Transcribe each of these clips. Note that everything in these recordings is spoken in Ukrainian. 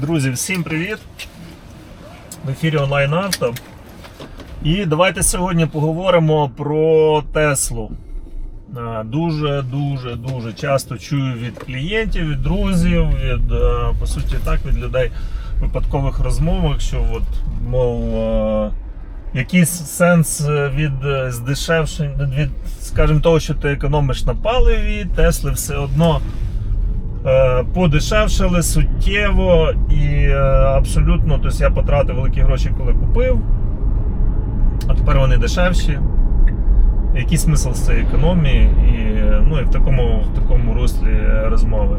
Друзі, всім привіт! В ефірі онлайн авто. І давайте сьогодні поговоримо про Теслу. Е, Дуже, часто чую від клієнтів, від друзів, від е, по суті так, від людей в випадкових розмовах, що от, мов, е, якийсь сенс від е, здешевшення, від, скажімо, того, що ти економиш на паливі, Тесли все одно подешевшили суттєво і е, абсолютно, тобто я потратив великі гроші, коли купив, а тепер вони дешевші. Який смисл з цієї економії і, ну, і в такому, в такому руслі розмови.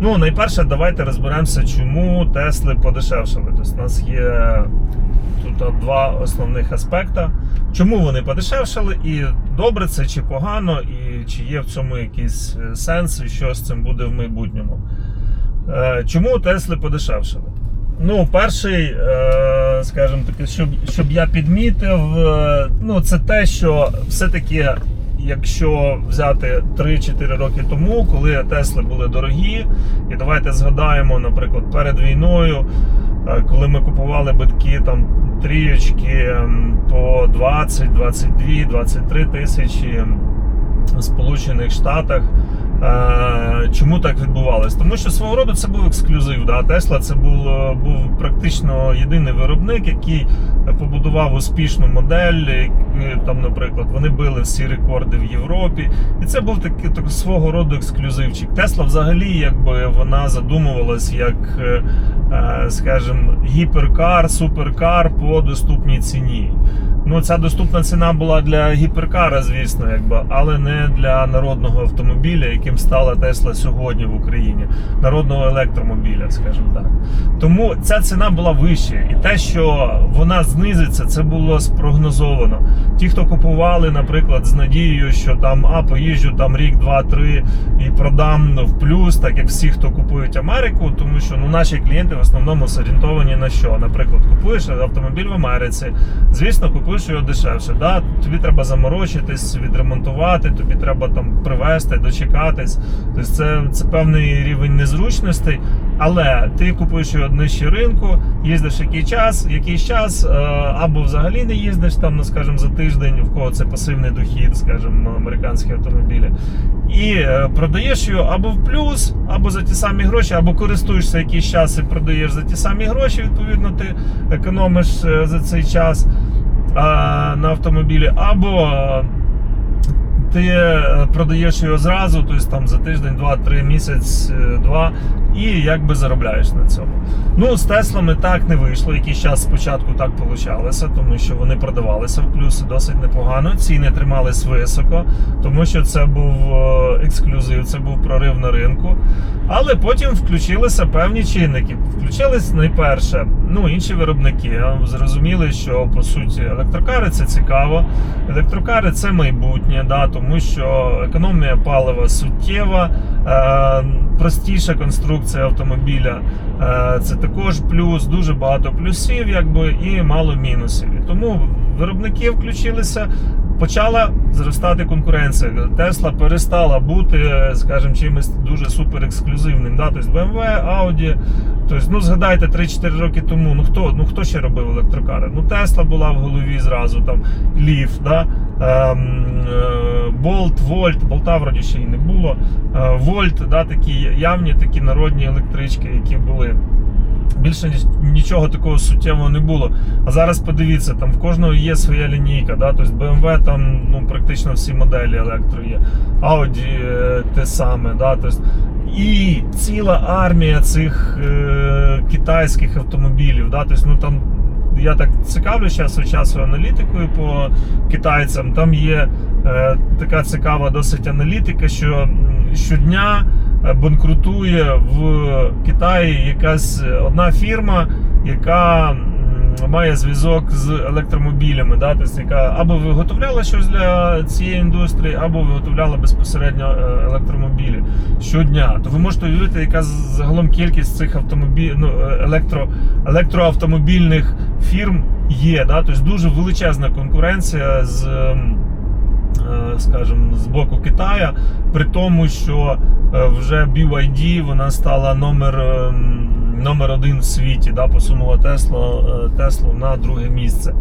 Ну, найперше, давайте розберемося, чому Тесли подешевшили. Тобто, у нас є тут два основних аспекти. Чому вони подешевшили, і добре це чи погано, і чи є в цьому якийсь е, сенс, і що з цим буде в майбутньому. Е, Чому Тесли подешевшили? Ну, перший, е, скажімо таки, щоб, щоб я підмітив, ну, це те, що все-таки, якщо взяти 3-4 роки тому, коли Тесли були дорогі, і давайте згадаємо, наприклад, перед війною, коли ми купували битки там трієчки м, по 20, 22, 23 тисячі в Сполучених Штатах. Е, Чому так відбувалось? Тому що свого роду це був ексклюзив. Да? Тесла це був, е, був практично єдиний виробник, який побудував успішну модель. е, Там, наприклад, вони били всі рекорди в Європі. І це був такий так, свого роду ексклюзивчик. Тесла взагалі, якби вона задумувалась як, е, скажімо, гіперкар, суперкар по доступній ціні. Ну, ця доступна ціна була для гіперкара, звісно, якби, але не для народного автомобіля, яким стала Тесла сьогодні в Україні, народного електромобіля, скажімо так. Тому ця ціна була вища, і те, що вона знизиться, це було спрогнозовано. Ті, хто купували, наприклад, з надією, що там а поїжджу там рік, два, три і продам в плюс, так як всі, хто купують Америку, тому що ну наші клієнти в основному зорієнтовані на що? Наприклад, купуєш автомобіль в Америці, звісно, купуєш його дешевше. Да? Тобі треба заморочитись, відремонтувати, тобі треба там привезти, дочекатись. Тобто це, це певний рівень незручностей. Але ти купуєш його нижче ринку, їздиш який час, якийсь час, е, або взагалі не їздиш там, ну скажімо, за тиждень, в кого це пасивний дохід, скажімо, американські автомобілі. І е, продаєш його або в плюс, або за ті самі гроші, або користуєшся якийсь час і продаєш за ті самі гроші. Відповідно, ти економиш е, за цей час на автомобілі, або е, ти е, продаєш його зразу, тобто там за тиждень, два, три місяць, е, два, і якби заробляєш на цьому. Ну, з Теслами так не вийшло. Якийсь час спочатку так получалося, тому що вони продавалися в плюси досить непогано. Ціни тримались високо, тому що це був е, ексклюзив, це був прорив на ринку. Але потім включилися певні чинники. Включились найперше, ну інші виробники зрозуміли, що по суті електрокари це цікаво. Електрокари це майбутнє, да, тому що економія палива суттєва, е, простіша конструкція автомобіля. Е, це також плюс, дуже багато плюсів, якби і мало мінусів. І тому виробники включилися. Почала зростати конкуренція. Тесла перестала бути, скажімо, чимось дуже супер ексклюзивним. Да? Тобто BMW, Audi. Тобто, ну згадайте 3-4 роки тому. Ну хто ну хто ще робив електрокари? Ну Тесла була в голові зразу, там Leaf, да? ем, е, Bolt, Volt, Болта вроді ще й не було. Е, Volt, да, такі явні такі народні електрички, які були. Більше нічого такого суттєвого не було. А зараз подивіться, там в кожного є своя лінійка. Да? Тобто BMW там ну, практично всі моделі електро є. Audi е, те саме. Да? Тобто, і ціла армія цих е, китайських автомобілів. Да? Тобто, ну, там, я так цікавлюсь час від часу аналітикою по китайцям. Там є е, така цікава досить аналітика, що щодня банкрутує в Китаї якась е, одна фірма, яка має зв'язок з електромобілями, да? тобто, яка або виготовляла щось для цієї індустрії, або виготовляла безпосередньо е, електромобілі щодня. То ви можете уявити, яка загалом кількість цих автомобіль, ну, е, електро, електроавтомобільних фірм є. Да? Тобто дуже величезна конкуренція з. скажімо, з боку Китая, при тому, що вже BYD вона стала номер ем, номер один в світі, да, посунула Теслу, Теслу на друге місце.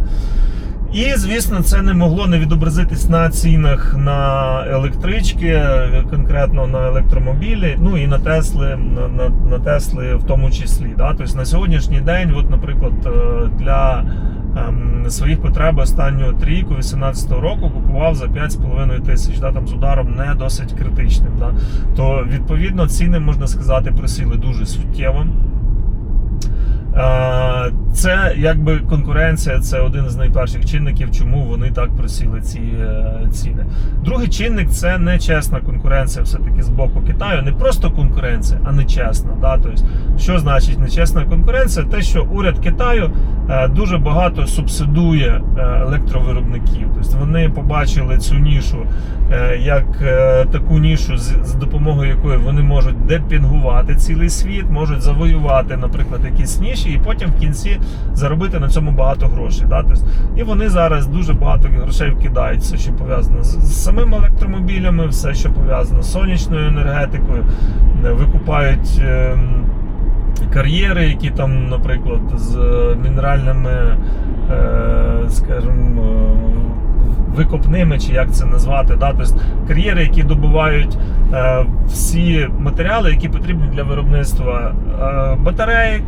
І, звісно, це не могло не відобразитись на цінах на електрички, конкретно на електромобілі, ну і на Тесли, на, на, Тесли в тому числі. Да? Тобто на сьогоднішній день, от, наприклад, е, для своїх потреб останнього трійку 18-го року купував за 5,5 тисяч, да, там з ударом не досить критичним. Да? То відповідно ціни можна сказати присіли дуже суттєво. Це якби конкуренція, це один з найперших чинників, чому вони так просіли ці е, ціни. Другий чинник це нечесна конкуренція, все-таки з боку Китаю. Не просто конкуренція, а нечесна. Да? Тобто, що значить нечесна конкуренція? Те, що уряд Китаю е, дуже багато субсидує е, електровиробників. Тобто вони побачили цю нішу як таку нішу, з допомогою якої вони можуть депінгувати цілий світ, можуть завоювати, наприклад, якісь ніші, і потім в кінці заробити на цьому багато грошей. Да? Тобто, і вони зараз дуже багато грошей вкидають, все, що пов'язано з, самими електромобілями, все, що пов'язано з сонячною енергетикою, е, викупають. ем, кар'єри, які там, наприклад, з е, мінеральними, е, скажімо, викопними, чи як це назвати, да? тобто кар'єри, які добувають всі матеріали, які потрібні для виробництва батарей.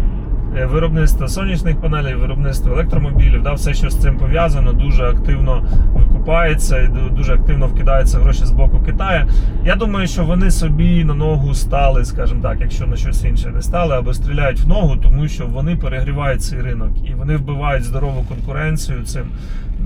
Е, Виробництва сонячних панелей, виробництва електромобілів, да, все, що з цим пов'язано, дуже активно викупається і дуже активно вкидаються гроші з боку Китаю. Я думаю, що вони собі на ногу стали, скажімо так, якщо на щось інше не стали, або стріляють в ногу, тому що вони перегрівають цей ринок і вони вбивають здорову конкуренцію цим.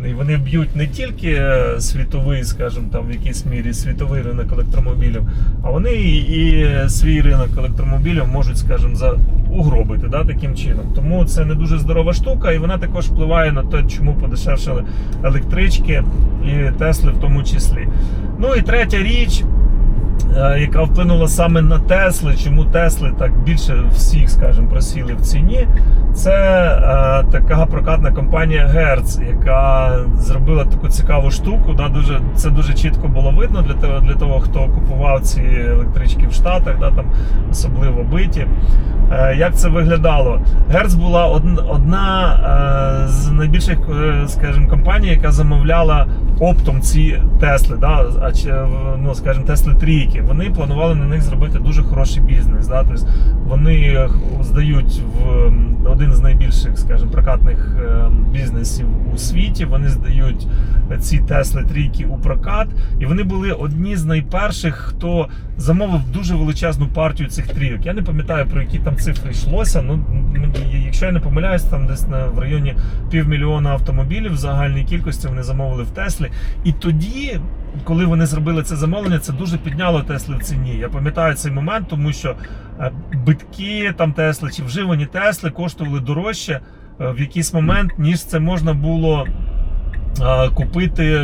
І вони б'ють не тільки е, світовий, скажімо, там в якійсь мірі світовий ринок електромобілів, а вони і, свій ринок електромобілів можуть, скажімо, за угробити да, таким чином. Тому це не дуже здорова штука, і вона також впливає на те, чому подешевшали електрички і Тесли в тому числі. Ну і третя річ. е, Яка вплинула саме на Тесли, чому Тесли так більше всіх, скажімо, просіли в ціні, це е, така прокатна компанія Hertz, яка зробила таку цікаву штуку. Да, дуже, це дуже чітко було видно для того, для того, хто купував ці електрички в Штатах, да, там особливо биті. Е, як це виглядало? Hertz була одна, одна е, з найбільших, е, скажімо, компаній, яка замовляла оптом ці Тесли, да, а е, ну, скажімо, Тесли трійки. Вони планували на них зробити дуже хороший бізнес. Да, тобто вони е, здають в м, один з найбільших, скажімо, прокатних е, бізнесів у світі. Вони здають ці Тесли трійки у прокат, і вони були одні з найперших, хто замовив дуже величезну партію цих трійок. Я не пам'ятаю про які там цифри йшлося. Ну якщо я не помиляюсь, там десь на в районі півмільйона автомобілів в загальній кількості вони замовили в Теслі. І тоді, коли вони зробили це замовлення, це дуже підняло Тесли в ціні. Я пам'ятаю цей момент, тому що е, битки там Тесли чи вживані Тесли коштували дорожче е, в якийсь момент, ніж це можна було. е, Купити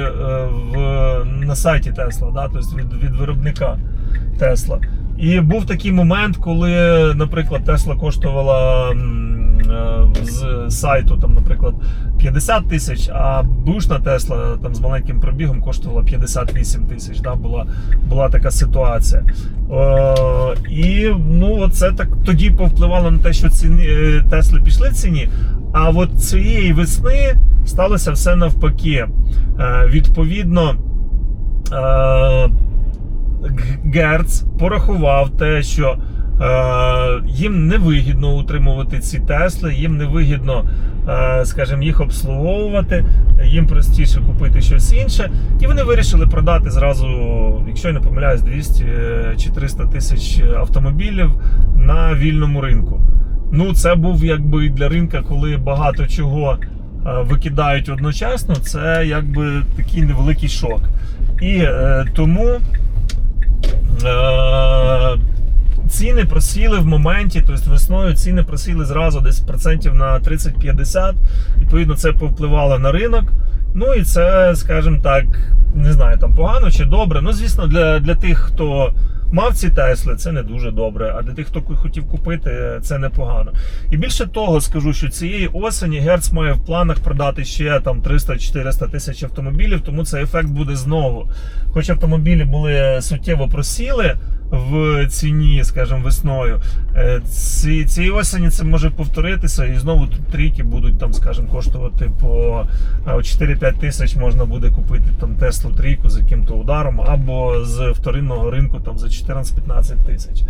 в, на сайті Тесла, да, тобто від, від виробника Тесла. І був такий момент, коли, наприклад, Тесла коштувала з сайту, там, наприклад, 50 тисяч, а бушна Тесла там з маленьким пробігом коштувала 58 тисяч. Да, була, була така ситуація. Е, і ну, це так тоді повпливало на те, що ціни е, Тесли пішли ціні. А от цієї весни сталося все навпаки. Е, відповідно. Е, Герц порахував те, що їм невигідно утримувати ці Тесли, їм невигідно, е, скажімо, їх обслуговувати, їм простіше купити щось інше. І вони вирішили продати зразу, якщо я не помиляюсь, 200 чи 300 тисяч автомобілів на вільному ринку. Ну, це був якби для ринка, коли багато чого е, викидають одночасно, це якби такий невеликий шок. І е, тому. Ціни просіли в моменті, тобто весною ціни просіли зразу десь процентів на 30-50. Відповідно, це повпливало на ринок. Ну і це, скажімо так, не знаю, там погано чи добре. Ну, звісно, для, для тих, хто мав ці Тесли, це не дуже добре. А для тих, хто хотів купити, це непогано. І більше того, скажу, що цієї осені Герц має в планах продати ще там 300-400 тисяч автомобілів, тому цей ефект буде знову. Хоч автомобілі були суттєво просіли в ціні, скажімо, весною. е, Ці, цієї осені це може повторитися, і знову тут трійки будуть там, скажімо, коштувати по е, 4-5 тисяч можна буде купити там Теслу трійку з яким-то ударом, або з вторинного ринку там за 14-15 тисяч.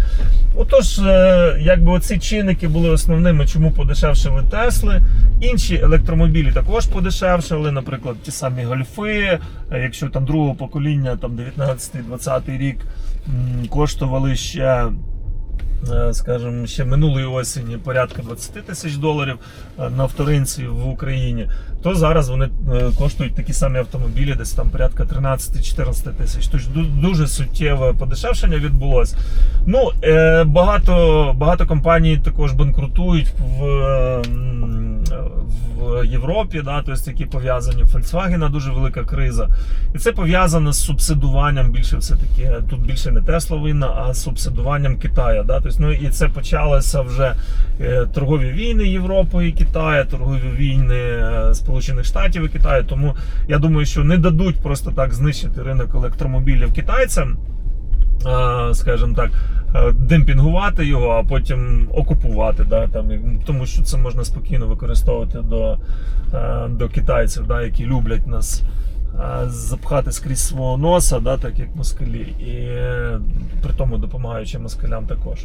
Отож, е, якби оці чинники були основними, чому подешевшили Тесли. Інші електромобілі також подешевшили, наприклад, ті самі гольфи, е, якщо там другого покоління, там 19-20 рік коштували ще. Е, Скажімо, ще минулої осені порядка 20 тисяч доларів е, на вторинці в Україні, то зараз вони е, коштують такі самі автомобілі, десь там порядка 13-14 тисяч. Тож дуже суттєве подешевшення відбулося. Ну, багато, багато компаній також банкрутують в, в Європі, да, тобто, які пов'язані. Volkswagen дуже велика криза. І це пов'язано з субсидуванням більше все-таки. Тут більше не Тесла винна, а субсидуванням Китаю. Да? Тобто, ну, і це почалося вже е, торгові війни Європи і Китаю, торгові війни е, Сполучених Штатів і Китаю. Тому я думаю, що не дадуть просто так знищити ринок електромобілів китайцям. е, Скажімо так, демпінгувати його, а потім окупувати, да, там, тому що це можна спокійно використовувати до, до китайців, да, які люблять нас запхати скрізь свого носа, да, так як москалі, і е, при тому допомагаючи москалям також.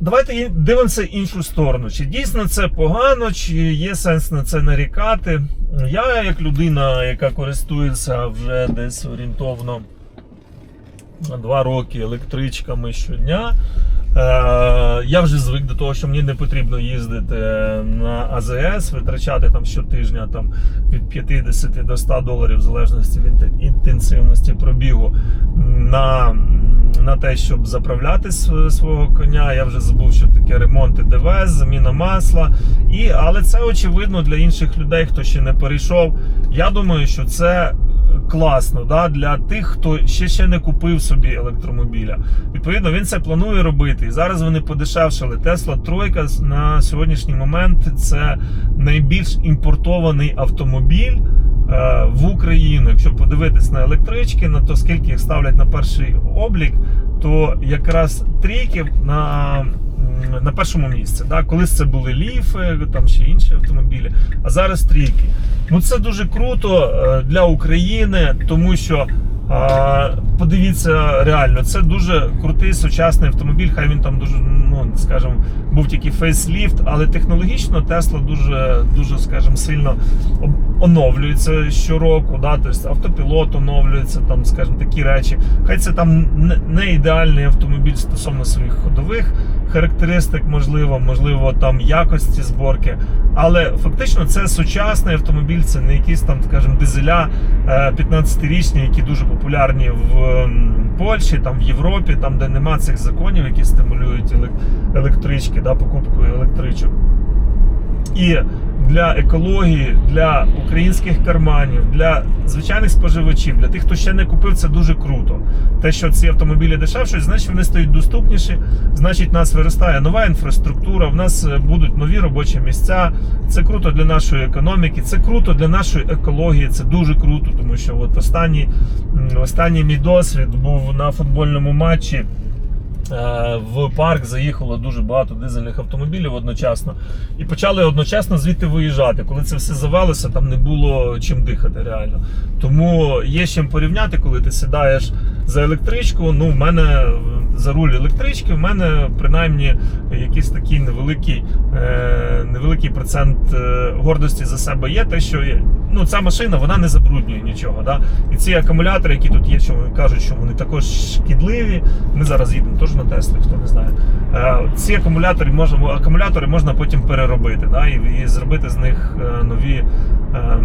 Давайте дивимося іншу сторону. Чи дійсно це погано, чи є сенс на це нарікати? Я, як людина, яка користується вже десь орієнтовно два роки електричками щодня. Е, я вже звик до того, що мені не потрібно їздити на АЗС, витрачати там щотижня там, від 50 до 100 доларів, в залежності від інтенсивності пробігу, на, на те, щоб заправляти св- свого коня. Я вже забув, що таке ремонти ДВС, заміна масла. І, але це очевидно для інших людей, хто ще не перейшов. Я думаю, що це класно да, для тих, хто ще ще не купив собі електромобіля. Відповідно, він це планує робити. І зараз вони подешевшили. Тесла Тройка на сьогоднішній момент це найбільш імпортований автомобіль. е, В Україну, якщо подивитись на електрички, на то скільки їх ставлять на перший облік, то якраз трійки на, на першому місці. Да? Колись це були ліфи, там ще інші автомобілі, а зараз трійки. Ну це дуже круто е, для України, тому що подивіться реально, це дуже крутий сучасний автомобіль. Хай він там дуже, ну скажімо, був тільки фейсліфт, але технологічно Тесла дуже, дуже, скажімо, сильно оновлюється щороку. Да? Тобто автопілот оновлюється, там, скажімо, такі речі. Хай це там не- не ідеальний автомобіль стосовно своїх ходових характеристик, можливо, можливо, там якості зборки. Але фактично це сучасний автомобіль, це не якісь там, скажімо, дизеля е, 15-річні, які дуже популярні в Польщі, там в Європі, там, де нема цих законів, які стимулюють електрички, да, покупку електричок. І для екології, для українських карманів, для звичайних споживачів, для тих, хто ще не купив, це дуже круто. Те, що ці автомобілі дешевші, значить вони стають доступніші, значить, нас виростає нова інфраструктура, в нас е, будуть нові робочі місця. Це круто для нашої економіки, це круто для нашої екології. Це дуже круто, тому що от останній, останній мій досвід був на футбольному матчі. Е, В парк заїхало дуже багато дизельних автомобілів одночасно і почали одночасно звідти виїжджати. Коли це все завелося, там не було чим дихати реально. Тому є чим порівняти, коли ти сідаєш за електричку. Ну, в мене е, за руль електрички, в мене принаймні якийсь такий невеликий, е, невеликий процент е, гордості за себе є. Те, що ну, ця машина вона не забруднює нічого. Да? І ці акумулятори, які тут є, що вони кажуть, що вони також шкідливі. Ми зараз їдемо теж на Теслі, хто не знає. Ці акумулятори можна, акумулятори можна потім переробити да, і, і зробити з них нові е,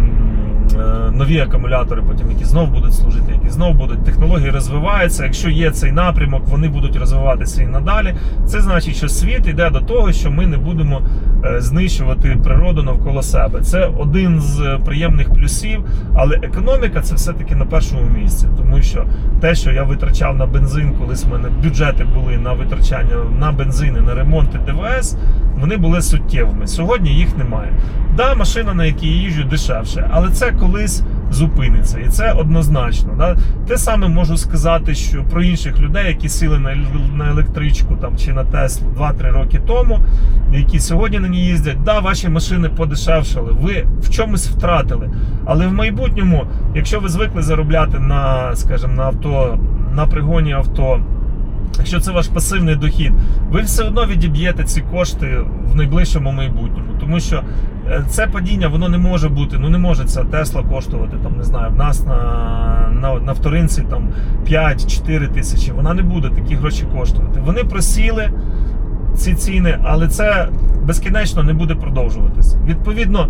нові акумулятори, потім які знов будуть служити, які знов будуть. Технології розвиваються. Якщо є цей напрямок, вони будуть розвиватися і надалі. Це значить, що світ йде до того, що ми не будемо е, знищувати природу навколо себе. Це один з е, приємних плюсів, але економіка це все-таки на першому місці, тому що те, що я витрачав на бензин, колись в мене бюджети були на витрачання на бензини, на ремонти ДВС, вони були суттєвими. Сьогодні їх немає. Да, машина, на якій їжджу, дешевше, але це колись зупиниться, і це однозначно. Да? Те саме можу сказати, що про інших людей, які сіли на, на електричку там чи на Теслу 2-3 роки тому, які сьогодні на ній їздять. Да, ваші машини подешевшали, ви в чомусь втратили. Але в майбутньому, якщо ви звикли заробляти на, скажімо, на авто, на пригоні авто. Якщо це ваш пасивний дохід, ви все одно відіб'єте ці кошти в найближчому майбутньому, тому що е, це падіння воно не може бути. Ну не може ця Тесла коштувати там, не знаю, в нас на, на, на вторинці там 5-4 тисячі. Вона не буде такі гроші коштувати. Вони просіли ці ціни, але це безкінечно не буде продовжуватися. Відповідно,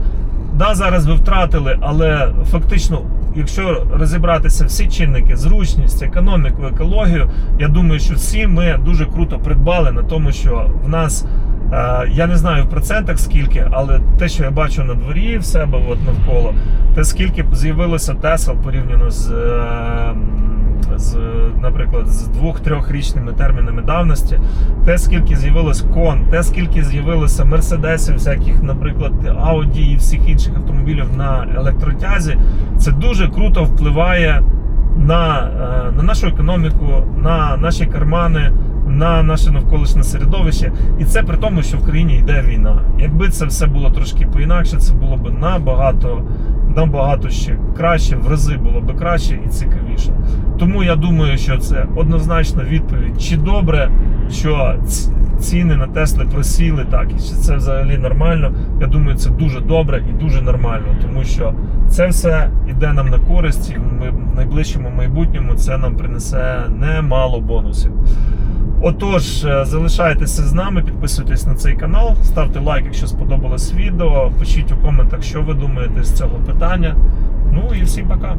да, зараз ви втратили, але фактично, якщо розібратися всі чинники, зручність, економіку, екологію, я думаю, що всі ми дуже круто придбали на тому, що в нас. Е, Я не знаю в процентах скільки, але те, що я бачу на дворі в себе от навколо, те скільки з'явилося Тесл порівняно з, е, з наприклад, з двох-трьохрічними термінами давності, те, скільки з'явилось кон, те, скільки з'явилося мерседесів, всяких, наприклад, Audi і всіх інших автомобілів на електротязі, це дуже круто впливає на, е, на нашу економіку, на наші кармани. На наше навколишнє середовище, і це при тому, що в країні йде війна. Якби це все було трошки поінакше, це було б набагато, набагато ще краще, в рази було б краще і цікавіше. Тому я думаю, що це однозначно відповідь, чи добре, що ціни на Тесли просіли так, і чи це взагалі нормально. Я думаю, це дуже добре і дуже нормально, тому що це все йде нам на користь, і ми в найближчому майбутньому це нам принесе немало бонусів. Отож, е, залишайтеся з нами, підписуйтесь на цей канал, ставте лайк, якщо сподобалось відео. Пишіть у коментах, що ви думаєте з цього питання. Ну і всім пока.